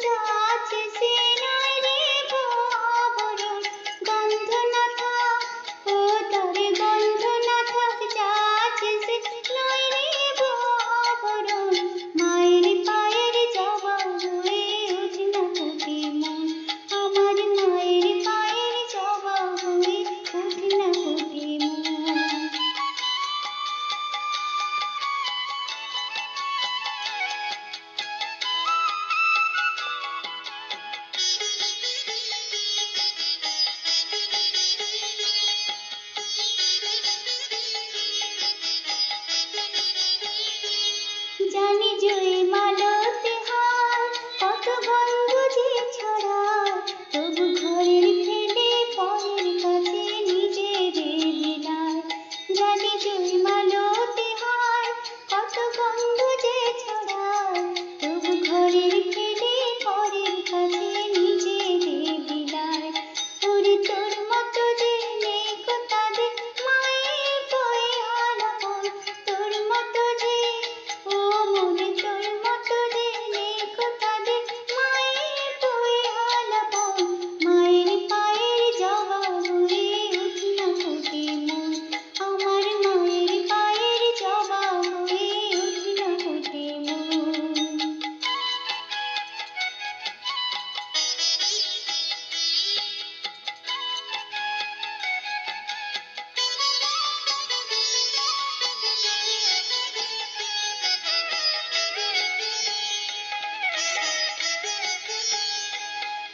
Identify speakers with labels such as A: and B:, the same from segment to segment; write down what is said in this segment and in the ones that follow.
A: घाट से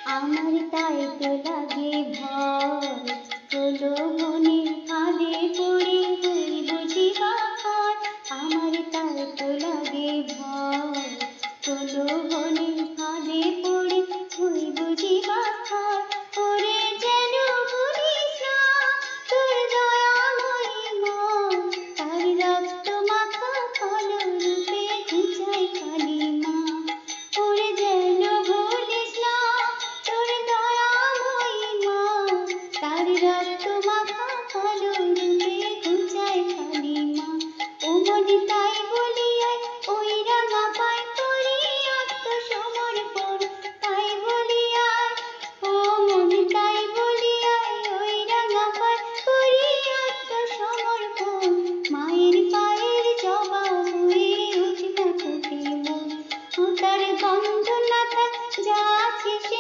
A: আমার তাই তো লাগে ভয়। হলো বন্ধু নাথ যাচি